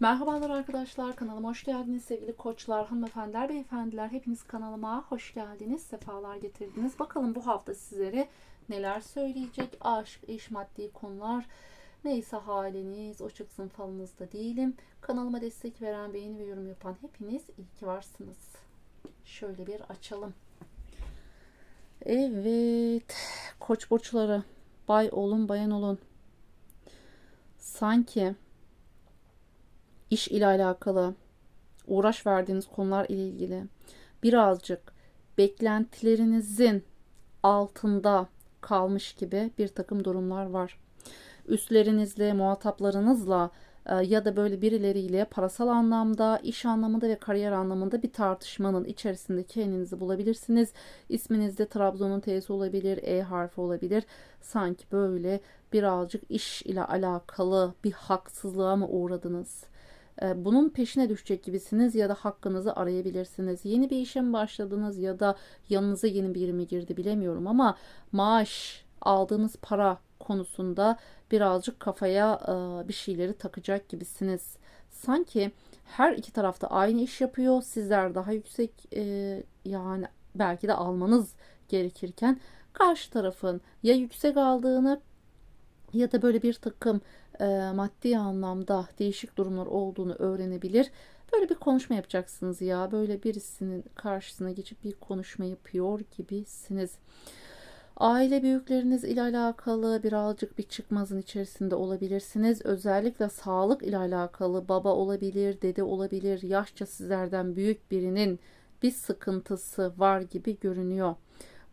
Merhabalar arkadaşlar kanalıma hoş geldiniz sevgili koçlar, hanımefendiler, beyefendiler hepiniz kanalıma hoş geldiniz, sefalar getirdiniz. Bakalım bu hafta sizlere neler söyleyecek aşk, iş, maddi konular neyse haliniz o çıksın falınızda değilim. Kanalıma destek veren, beğeni ve yorum yapan hepiniz iyi ki varsınız. Şöyle bir açalım. Evet koç burçları bay olun bayan olun. Sanki iş ile alakalı, uğraş verdiğiniz konular ile ilgili birazcık beklentilerinizin altında kalmış gibi bir takım durumlar var. Üstlerinizle, muhataplarınızla e, ya da böyle birileriyle parasal anlamda, iş anlamında ve kariyer anlamında bir tartışmanın içerisinde kendinizi bulabilirsiniz. İsminizde Trabzon'un T'si olabilir, E harfi olabilir. Sanki böyle birazcık iş ile alakalı bir haksızlığa mı uğradınız? E, bunun peşine düşecek gibisiniz ya da hakkınızı arayabilirsiniz. Yeni bir işe mi başladınız ya da yanınıza yeni biri mi girdi bilemiyorum ama maaş, aldığınız para konusunda birazcık kafaya e, bir şeyleri takacak gibisiniz. Sanki her iki tarafta aynı iş yapıyor. Sizler daha yüksek e, yani belki de almanız gerekirken karşı tarafın ya yüksek aldığını ya da böyle bir takım e, maddi anlamda değişik durumlar olduğunu öğrenebilir. Böyle bir konuşma yapacaksınız ya. Böyle birisinin karşısına geçip bir konuşma yapıyor gibisiniz. Aile büyükleriniz ile alakalı birazcık bir çıkmazın içerisinde olabilirsiniz. Özellikle sağlık ile alakalı baba olabilir, dede olabilir, yaşça sizlerden büyük birinin bir sıkıntısı var gibi görünüyor.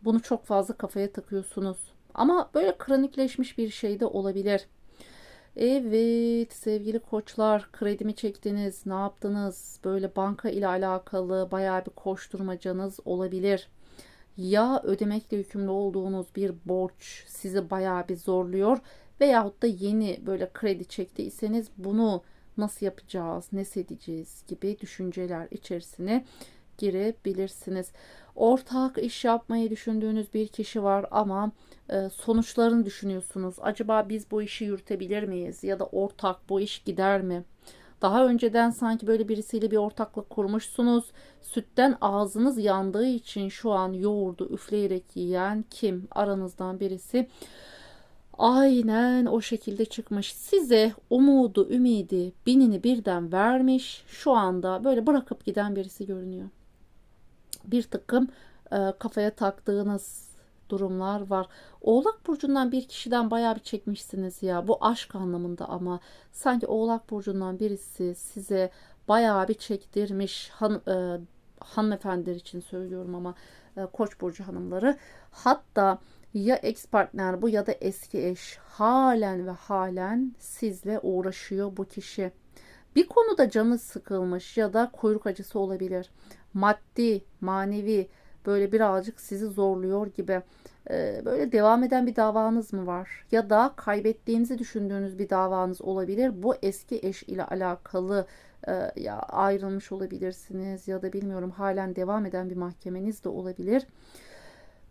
Bunu çok fazla kafaya takıyorsunuz. Ama böyle kronikleşmiş bir şey de olabilir. Evet sevgili koçlar kredimi çektiniz ne yaptınız böyle banka ile alakalı baya bir koşturmacanız olabilir. Ya ödemekle yükümlü olduğunuz bir borç sizi baya bir zorluyor veyahut da yeni böyle kredi çektiyseniz bunu nasıl yapacağız, ne edeceğiz gibi düşünceler içerisine girebilirsiniz. Ortak iş yapmayı düşündüğünüz bir kişi var ama e, sonuçlarını düşünüyorsunuz. Acaba biz bu işi yürütebilir miyiz? Ya da ortak bu iş gider mi? Daha önceden sanki böyle birisiyle bir ortaklık kurmuşsunuz. Sütten ağzınız yandığı için şu an yoğurdu üfleyerek yiyen kim? Aranızdan birisi. Aynen o şekilde çıkmış. Size umudu, ümidi, binini birden vermiş. Şu anda böyle bırakıp giden birisi görünüyor bir takım e, kafaya taktığınız durumlar var. Oğlak burcundan bir kişiden bayağı bir çekmişsiniz ya. Bu aşk anlamında ama sanki Oğlak burcundan birisi size bayağı bir çektirmiş. Han, e, hanımefendiler için söylüyorum ama e, Koç burcu hanımları. Hatta ya ex partner bu ya da eski eş halen ve halen sizle uğraşıyor bu kişi. Bir konuda canı sıkılmış ya da kuyruk acısı olabilir maddi, manevi böyle birazcık sizi zorluyor gibi ee, böyle devam eden bir davanız mı var? Ya da kaybettiğinizi düşündüğünüz bir davanız olabilir. Bu eski eş ile alakalı e, ya ayrılmış olabilirsiniz ya da bilmiyorum halen devam eden bir mahkemeniz de olabilir.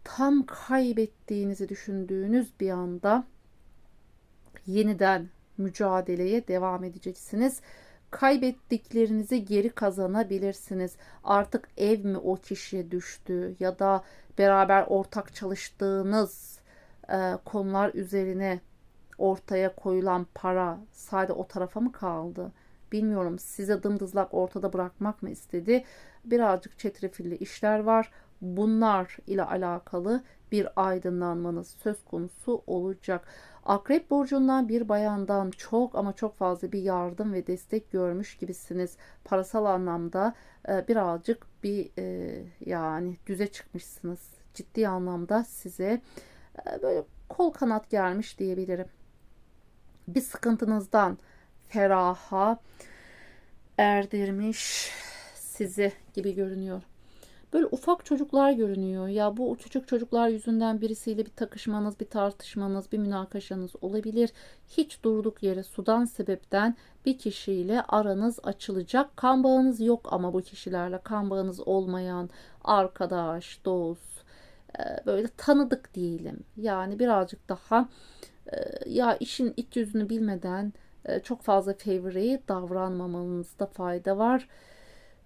Tam kaybettiğinizi düşündüğünüz bir anda yeniden mücadeleye devam edeceksiniz kaybettiklerinizi geri kazanabilirsiniz. Artık ev mi o kişiye düştü ya da beraber ortak çalıştığınız e, konular üzerine ortaya koyulan para sadece o tarafa mı kaldı? Bilmiyorum size dımdızlak ortada bırakmak mı istedi? Birazcık çetrefilli işler var. Bunlar ile alakalı bir aydınlanmanız söz konusu olacak. Akrep burcundan bir bayandan çok ama çok fazla bir yardım ve destek görmüş gibisiniz. Parasal anlamda e, birazcık bir e, yani düze çıkmışsınız. Ciddi anlamda size e, böyle kol kanat gelmiş diyebilirim. Bir sıkıntınızdan feraha erdirmiş sizi gibi görünüyor. Böyle ufak çocuklar görünüyor. Ya bu küçük çocuklar yüzünden birisiyle bir takışmanız, bir tartışmanız, bir münakaşanız olabilir. Hiç durduk yere sudan sebepten bir kişiyle aranız açılacak. Kan bağınız yok ama bu kişilerle kan bağınız olmayan arkadaş, dost, e, böyle tanıdık diyelim. Yani birazcık daha e, ya işin iç yüzünü bilmeden e, çok fazla fevri davranmamanızda fayda var.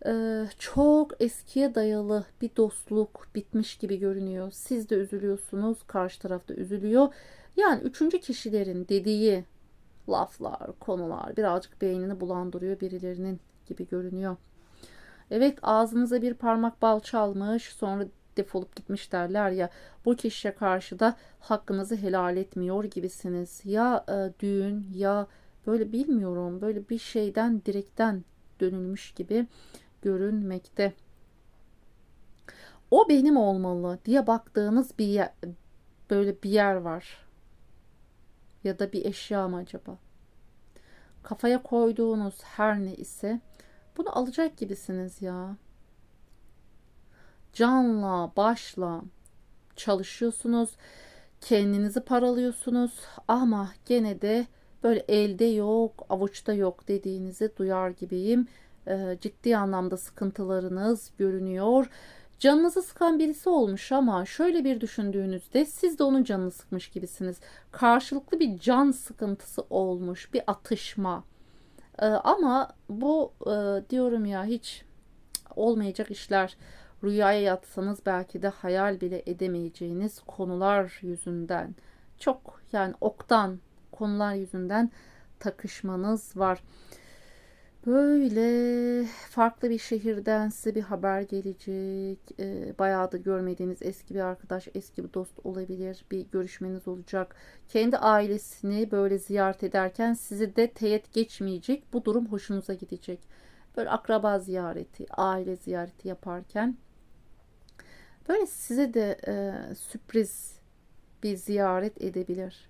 E, çok eskiye dayalı bir dostluk bitmiş gibi görünüyor. Siz de üzülüyorsunuz, karşı tarafta üzülüyor. Yani üçüncü kişilerin dediği laflar, konular birazcık beynini bulandırıyor birilerinin gibi görünüyor. Evet ağzınıza bir parmak bal çalmış sonra defolup gitmiş derler ya bu kişiye karşı da hakkınızı helal etmiyor gibisiniz. Ya e, düğün ya böyle bilmiyorum böyle bir şeyden direkten dönülmüş gibi görünmekte. O benim olmalı diye baktığınız bir yer, böyle bir yer var. Ya da bir eşya mı acaba? Kafaya koyduğunuz her ne ise bunu alacak gibisiniz ya. Canla, başla çalışıyorsunuz. Kendinizi paralıyorsunuz ama gene de böyle elde yok, avuçta yok dediğinizi duyar gibiyim. Ee, ciddi anlamda sıkıntılarınız görünüyor. Canınızı sıkan birisi olmuş ama şöyle bir düşündüğünüzde siz de onun canını sıkmış gibisiniz. Karşılıklı bir can sıkıntısı olmuş, bir atışma. Ee, ama bu e, diyorum ya hiç olmayacak işler. Rüyaya yatsanız belki de hayal bile edemeyeceğiniz konular yüzünden çok yani oktan konular yüzünden takışmanız var. Böyle farklı bir şehirden size bir haber gelecek. E, bayağı da görmediğiniz eski bir arkadaş, eski bir dost olabilir. Bir görüşmeniz olacak. Kendi ailesini böyle ziyaret ederken sizi de teğet geçmeyecek. Bu durum hoşunuza gidecek. Böyle akraba ziyareti, aile ziyareti yaparken böyle size de e, sürpriz bir ziyaret edebilir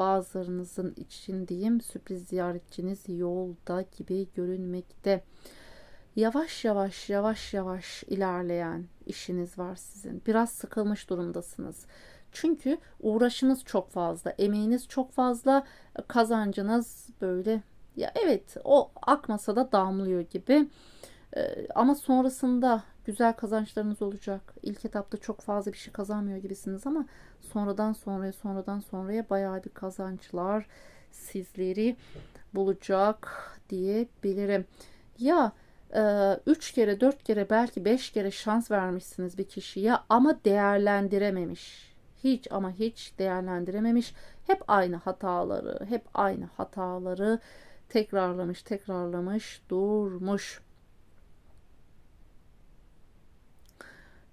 bazılarınızın için diyeyim sürpriz ziyaretçiniz yolda gibi görünmekte. Yavaş yavaş yavaş yavaş ilerleyen işiniz var sizin. Biraz sıkılmış durumdasınız. Çünkü uğraşınız çok fazla, emeğiniz çok fazla, kazancınız böyle ya evet o akmasa da damlıyor gibi. Ee, ama sonrasında güzel kazançlarınız olacak. İlk etapta çok fazla bir şey kazanmıyor gibisiniz ama sonradan sonraya sonradan sonraya bayağı bir kazançlar sizleri bulacak diyebilirim. Ya 3 e, kere 4 kere belki 5 kere şans vermişsiniz bir kişiye ama değerlendirememiş. Hiç ama hiç değerlendirememiş. Hep aynı hataları, hep aynı hataları tekrarlamış, tekrarlamış, durmuş.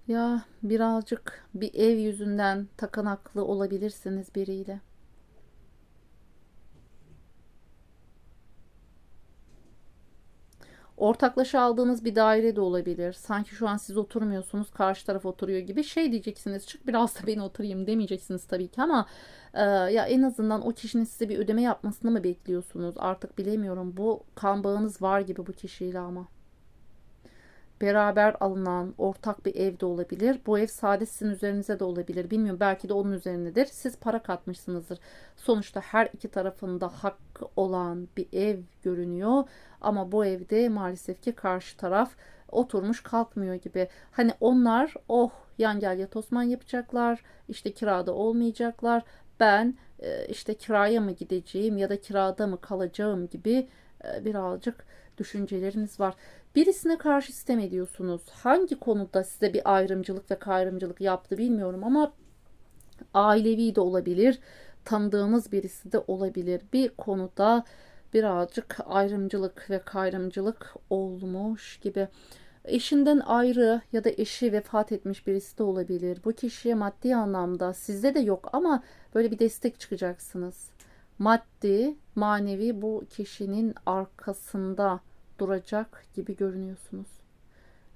Ya birazcık bir ev yüzünden takanaklı olabilirsiniz biriyle. Ortaklaşa aldığınız bir daire de olabilir. Sanki şu an siz oturmuyorsunuz, karşı taraf oturuyor gibi şey diyeceksiniz. Çık biraz da ben oturayım demeyeceksiniz tabii ki ama e, ya en azından o kişinin size bir ödeme yapmasını mı bekliyorsunuz? Artık bilemiyorum. Bu kan bağınız var gibi bu kişiyle ama beraber alınan ortak bir ev de olabilir. Bu ev sadece sizin üzerinize de olabilir. Bilmiyorum belki de onun üzerinedir. Siz para katmışsınızdır. Sonuçta her iki tarafında hakkı olan bir ev görünüyor. Ama bu evde maalesef ki karşı taraf oturmuş kalkmıyor gibi. Hani onlar oh yan gel yat Osman yapacaklar. İşte kirada olmayacaklar. Ben e, işte kiraya mı gideceğim ya da kirada mı kalacağım gibi e, birazcık düşünceleriniz var. Birisine karşı sistem ediyorsunuz. Hangi konuda size bir ayrımcılık ve kayrımcılık yaptı bilmiyorum ama ailevi de olabilir. Tanıdığınız birisi de olabilir. Bir konuda birazcık ayrımcılık ve kayrımcılık olmuş gibi. Eşinden ayrı ya da eşi vefat etmiş birisi de olabilir. Bu kişiye maddi anlamda sizde de yok ama böyle bir destek çıkacaksınız. Maddi, manevi bu kişinin arkasında duracak gibi görünüyorsunuz.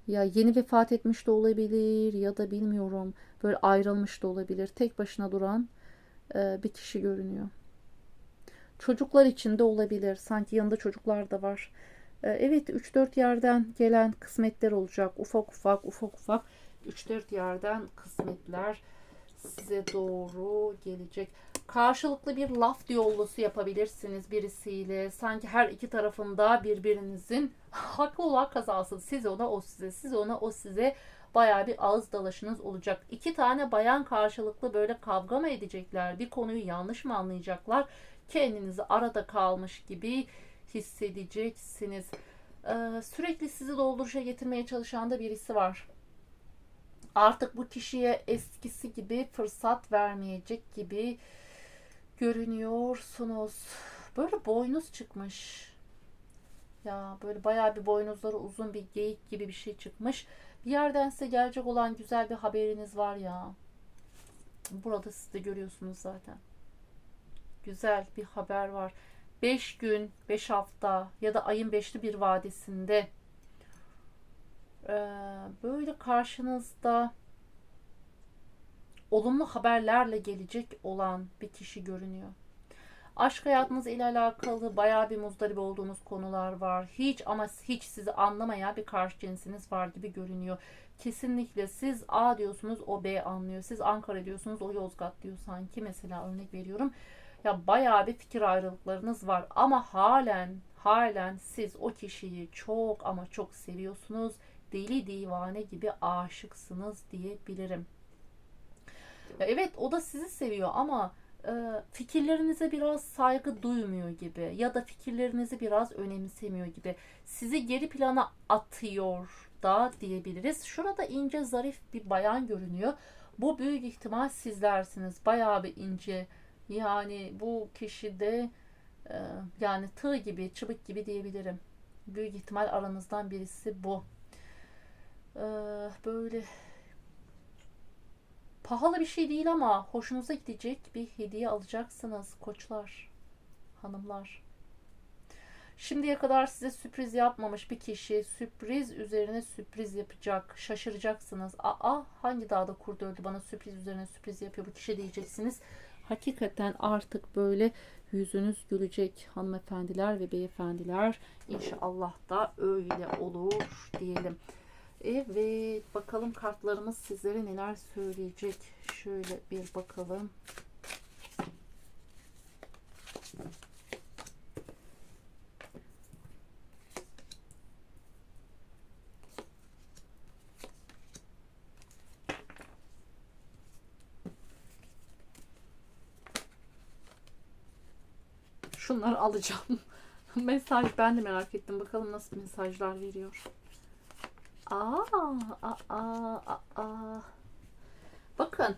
Ya yeni vefat etmiş de olabilir ya da bilmiyorum böyle ayrılmış da olabilir. Tek başına duran e, bir kişi görünüyor. Çocuklar için de olabilir. Sanki yanında çocuklar da var. E, evet 3-4 yerden gelen kısmetler olacak. Ufak ufak ufak ufak 3-4 yerden kısmetler size doğru gelecek. Karşılıklı bir laf diyaloğu yapabilirsiniz birisiyle. Sanki her iki tarafında birbirinizin haklı olan kazası. Siz ona o size, siz ona o size baya bir ağız dalaşınız olacak. İki tane bayan karşılıklı böyle kavga mı edecekler? Bir konuyu yanlış mı anlayacaklar? kendinizi arada kalmış gibi hissedeceksiniz. Ee, sürekli sizi dolduruşa getirmeye çalışan da birisi var. Artık bu kişiye eskisi gibi fırsat vermeyecek gibi görünüyorsunuz. Böyle boynuz çıkmış. Ya böyle bayağı bir boynuzları uzun bir geyik gibi bir şey çıkmış. Bir yerden size gelecek olan güzel bir haberiniz var ya. Burada siz de görüyorsunuz zaten. Güzel bir haber var. 5 gün, 5 hafta ya da ayın 5'li bir vadesinde böyle karşınızda olumlu haberlerle gelecek olan bir kişi görünüyor. Aşk hayatınız ile alakalı bayağı bir muzdarip olduğunuz konular var. Hiç ama hiç sizi anlamayan bir karşı cinsiniz var gibi görünüyor. Kesinlikle siz A diyorsunuz o B anlıyor. Siz Ankara diyorsunuz o Yozgat diyor sanki. Mesela örnek veriyorum. Ya bayağı bir fikir ayrılıklarınız var ama halen halen siz o kişiyi çok ama çok seviyorsunuz. Deli divane gibi aşıksınız diyebilirim. Ya evet o da sizi seviyor ama e, fikirlerinize biraz saygı duymuyor gibi ya da fikirlerinizi biraz önemsemiyor gibi. Sizi geri plana atıyor da diyebiliriz. Şurada ince zarif bir bayan görünüyor. Bu büyük ihtimal sizlersiniz. Bayağı bir ince. Yani bu kişi de e, yani tığ gibi, çıbık gibi diyebilirim. Büyük ihtimal aranızdan birisi bu. E, böyle pahalı bir şey değil ama hoşunuza gidecek bir hediye alacaksınız koçlar, hanımlar. Şimdiye kadar size sürpriz yapmamış bir kişi sürpriz üzerine sürpriz yapacak. Şaşıracaksınız. Aa hangi dağda kurt öldü bana sürpriz üzerine sürpriz yapıyor bu kişi diyeceksiniz. Hakikaten artık böyle yüzünüz gülecek hanımefendiler ve beyefendiler. İnşallah da öyle olur diyelim. Evet bakalım kartlarımız sizlere neler söyleyecek. Şöyle bir bakalım. Şunları alacağım. Mesaj ben de merak ettim. Bakalım nasıl mesajlar veriyor. Aa, aa, aa, aa. Bakın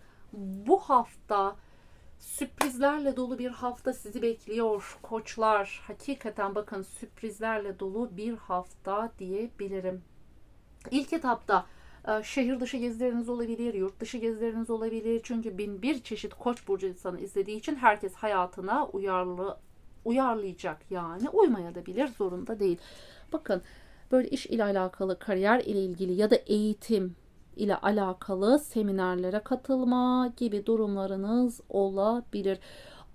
bu hafta sürprizlerle dolu bir hafta sizi bekliyor koçlar. Hakikaten bakın sürprizlerle dolu bir hafta diyebilirim. İlk etapta e, şehir dışı gezileriniz olabilir, yurt dışı gezileriniz olabilir. Çünkü bin bir çeşit koç burcu insanı izlediği için herkes hayatına uyarlı uyarlayacak yani uymaya da bilir zorunda değil. Bakın böyle iş ile alakalı, kariyer ile ilgili ya da eğitim ile alakalı seminerlere katılma gibi durumlarınız olabilir.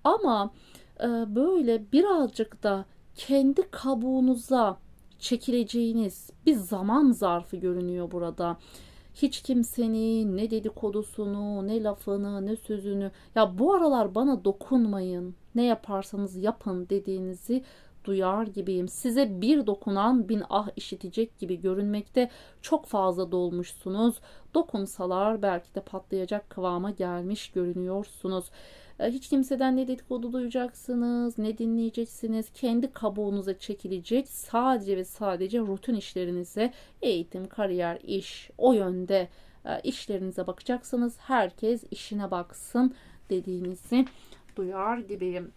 Ama e, böyle birazcık da kendi kabuğunuza çekileceğiniz bir zaman zarfı görünüyor burada. Hiç kimsenin ne dedikodusunu, ne lafını, ne sözünü ya bu aralar bana dokunmayın. Ne yaparsanız yapın dediğinizi duyar gibiyim. Size bir dokunan bin ah işitecek gibi görünmekte çok fazla dolmuşsunuz. Dokunsalar belki de patlayacak kıvama gelmiş görünüyorsunuz. E, hiç kimseden ne dedikodu duyacaksınız, ne dinleyeceksiniz. Kendi kabuğunuza çekilecek sadece ve sadece rutin işlerinize, eğitim, kariyer, iş o yönde e, işlerinize bakacaksınız. Herkes işine baksın dediğinizi duyar gibiyim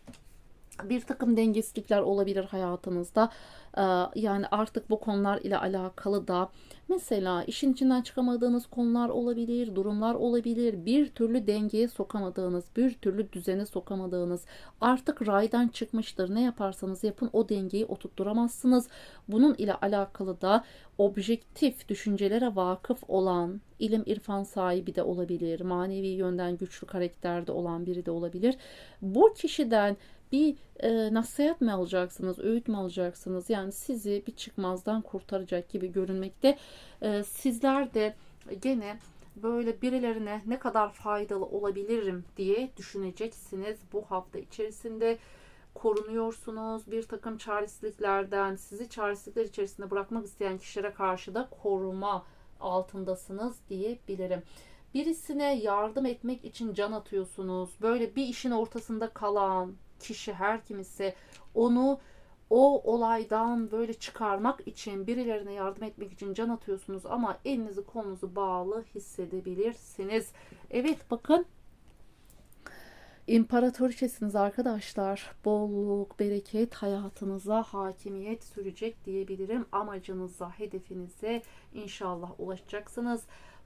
bir takım dengesizlikler olabilir hayatınızda. Ee, yani artık bu konular ile alakalı da mesela işin içinden çıkamadığınız konular olabilir, durumlar olabilir. Bir türlü dengeye sokamadığınız, bir türlü düzene sokamadığınız artık raydan çıkmıştır. Ne yaparsanız yapın o dengeyi oturtturamazsınız. Bunun ile alakalı da objektif düşüncelere vakıf olan, ilim irfan sahibi de olabilir, manevi yönden güçlü karakterde olan biri de olabilir. Bu kişiden bir e, nasihat mı alacaksınız, öğüt mü alacaksınız? Yani sizi bir çıkmazdan kurtaracak gibi görünmekte. E, sizler de gene böyle birilerine ne kadar faydalı olabilirim diye düşüneceksiniz bu hafta içerisinde korunuyorsunuz. Bir takım çaresizliklerden, sizi çaresizlikler içerisinde bırakmak isteyen kişilere karşı da koruma altındasınız diyebilirim. Birisine yardım etmek için can atıyorsunuz. Böyle bir işin ortasında kalan, kişi her kim ise onu o olaydan böyle çıkarmak için birilerine yardım etmek için can atıyorsunuz ama elinizi kolunuzu bağlı hissedebilirsiniz. Evet bakın İmparatoriçesiniz arkadaşlar. Bolluk, bereket hayatınıza hakimiyet sürecek diyebilirim. Amacınıza, hedefinize inşallah ulaşacaksınız.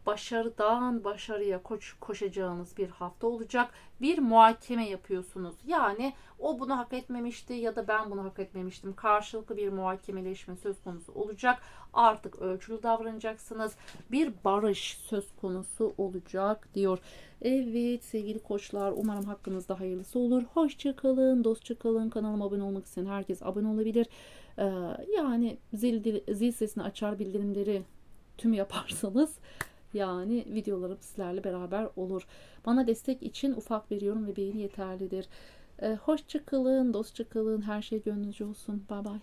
Başarıdan başarıya koş, koşacağınız bir hafta olacak. Bir muhakeme yapıyorsunuz. Yani o bunu hak etmemişti ya da ben bunu hak etmemiştim. Karşılıklı bir muhakemeleşme söz konusu olacak. Artık ölçülü davranacaksınız. Bir barış söz konusu olacak diyor. Evet sevgili koçlar umarım hakkınızda hayırlısı olur. Hoşça kalın, dostça kalın. Kanalıma abone olmak isteyen herkes abone olabilir. Ee, yani zil, zil sesini açar bildirimleri tüm yaparsanız yani videolarım sizlerle beraber olur. Bana destek için ufak veriyorum ve beğeni yeterlidir. Ee, hoşça kalın, dostça kalın. Her şey gönlünüzce olsun. Bay bay.